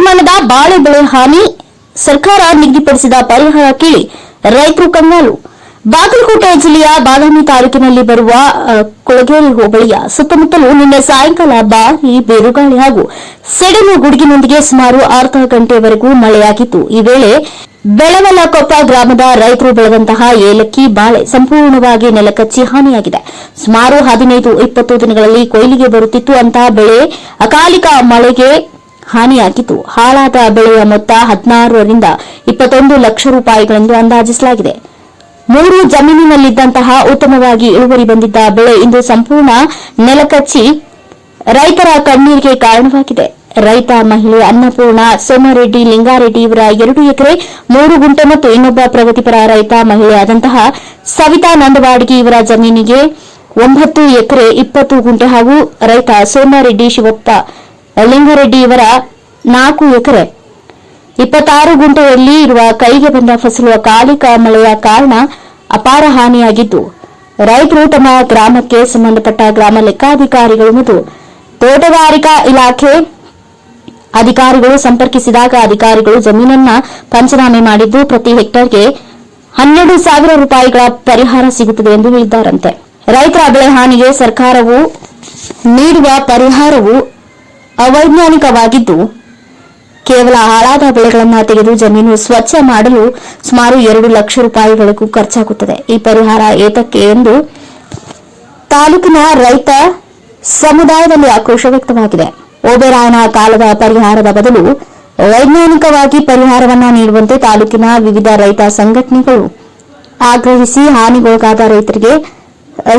ಪ್ರಮಾಣದ ಬಾಳೆ ಬೆಳೆ ಹಾನಿ ಸರ್ಕಾರ ನಿಗದಿಪಡಿಸಿದ ಪರಿಹಾರ ಕೇಳಿ ರೈತರು ಕಂಗಾಲು. ಬಾಗಲಕೋಟೆ ಜಿಲ್ಲೆಯ ಬಾದಾಮಿ ತಾಲೂಕಿನಲ್ಲಿ ಬರುವ ಕೊಳಗೇರಿ ಹೋಬಳಿಯ ಸುತ್ತಮುತ್ತಲು ನಿನ್ನೆ ಸಾಯಂಕಾಲ ಭಾರಿ ಬೇರುಗಾಳಿ ಹಾಗೂ ಸಿಡಿಲು ಗುಡುಗಿನೊಂದಿಗೆ ಸುಮಾರು ಅರ್ಧ ಗಂಟೆವರೆಗೂ ಮಳೆಯಾಗಿತ್ತು. ಈ ವೇಳೆ ಬೆಳವಲಕೊಪ್ಪ ಗ್ರಾಮದ ರೈತರು ಬೆಳೆದಂತಹ ಏಲಕ್ಕಿ ಬಾಳೆ ಸಂಪೂರ್ಣವಾಗಿ ನೆಲಕಚ್ಚಿ ಹಾನಿಯಾಗಿದೆ. ಸುಮಾರು ಹದಿನೈದು, ಇಪ್ಪತ್ತು ದಿನಗಳಲ್ಲಿ ಕೊಯ್ಲಿಗೆ ಬರುತ್ತಿತ್ತು ಅಂತಹ ಬೆಳೆ ಅಕಾಲಿಕ ಮಳೆಗೆ ಹಾನಿಯಾಗಿದ್ದು. ಹಾಳಾದ ಬೆಳೆಯ ಮೊತ್ತ ಹದಿನಾರರಿಂದ ಇಪ್ಪತ್ತೊಂದು ಲಕ್ಷ ರೂಪಾಯಿಗಳೆಂದು ಅಂದಾಜಿಸಲಾಗಿದೆ. ಮೂರು ಜಮೀನಿನಲ್ಲಿದ್ದಂತಹ ಉತ್ತಮವಾಗಿ ಇಳುವರಿ ಬಂದಿದ್ದ ಬೆಳೆ ಇಂದು ಸಂಪೂರ್ಣ ನೆಲಕಚ್ಚಿ ರೈತರ ಕಣ್ಣೀರಿಗೆ ಕಾರಣವಾಗಿದೆ. ರೈತ, ಮಹಿಳೆ, ಅನ್ನಪೂರ್ಣ, ಸೋಮರೆಡ್ಡಿ, ಲಿಂಗಾರೆಡ್ಡಿ ಇವರ ಎರಡು ಎಕರೆ, ಮೂರು ಗುಂಟೆ ಮತ್ತು ಇನ್ನೊಬ್ಬ ಪ್ರಗತಿಪರ ರೈತ ಮಹಿಳೆಯಾದಂತಹ ಸವಿತಾ ನಂದವಾಡಗಿ ಇವರ ಜಮೀನಿಗೆ ಒಂಬತ್ತು ಎಕರೆ ಇಪ್ಪತ್ತು ಗುಂಟೆ ಹಾಗೂ ರೈತ ಸೋಮರೆಡ್ಡಿ ಶಿವಪ್ಪ ಲಿಂಗಾರೆಡ್ಡಿ ಇವರ ನಾಲ್ಕು ಎಕರೆ. ಇಪ್ಪತ್ತಾರು ಗುಂಟೆಯಲ್ಲಿ ಇರುವ ಕೈಗೆ ಬಂದ ಫಸಲು ಅಕಾಲಿಕ ಮಳೆಯ ಕಾರಣ ಅಪಾರ ಹಾನಿಯಾಗಿದ್ದು, ರೈತರು ತಮ್ಮ ಗ್ರಾಮಕ್ಕೆ ಸಂಬಂಧಪಟ್ಟ ಗ್ರಾಮ ಲೆಕ್ಕಾಧಿಕಾರಿಗಳು ಮತ್ತು ತೋಟಗಾರಿಕಾ ಇಲಾಖೆ ಅಧಿಕಾರಿಗಳು ಸಂಪರ್ಕಿಸಿದಾಗ ಅಧಿಕಾರಿಗಳು ಜಮೀನನ್ನ ಪಂಚನಾಮೆ ಮಾಡಿದ್ದು, ಪ್ರತಿ ಹೆಕ್ಟರ್ಗೆ ಹನ್ನೆರಡು ಸಾವಿರ ರೂಪಾಯಿಗಳ ಪರಿಹಾರ ಸಿಗುತ್ತದೆ ಎಂದು ಹೇಳಿದ್ದಾರಂತೆ. ರೈತರ ಬೆಳೆ ಹಾನಿಗೆ ಸರ್ಕಾರವು ನೀಡುವ ಪರಿಹಾರವು ಅವೈಜ್ಞಾನಿಕವಾಗಿದ್ದು, ಕೇವಲ ಹಾಳಾದ ಬೆಳೆಗಳನ್ನು ತೆಗೆದು ಜಮೀನು ಸ್ವಚ್ಛ ಮಾಡಲು ಸುಮಾರು ಎರಡು ಲಕ್ಷ ರೂಪಾಯಿಗಳಿಗೂ ಖರ್ಚಾಗುತ್ತದೆ. ಈ ಪರಿಹಾರ ಏತಕ್ಕೆ ಎಂದು ತಾಲೂಕಿನ ರೈತ ಸಮುದಾಯದಲ್ಲಿ ಆಕ್ರೋಶ ವ್ಯಕ್ತವಾಗಿದೆ. ಓಬೆರಾಯನ ಕಾಲದ ಪರಿಹಾರದ ಬದಲು ವೈಜ್ಞಾನಿಕವಾಗಿ ಪರಿಹಾರವನ್ನ ನೀಡುವಂತೆ ತಾಲೂಕಿನ ವಿವಿಧ ರೈತ ಸಂಘಟನೆಗಳು ಆಗ್ರಹಿಸಿ ಹಾನಿಗೊಳಗಾದ ರೈತರಿಗೆ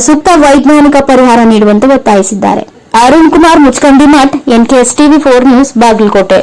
ಸೂಕ್ತ ವೈಜ್ಞಾನಿಕ ಪರಿಹಾರ ನೀಡುವಂತೆ ಒತ್ತಾಯಿಸಿದ್ದಾರೆ. Arun Kumar Muchkandi Math NKS TV four news Bagalkote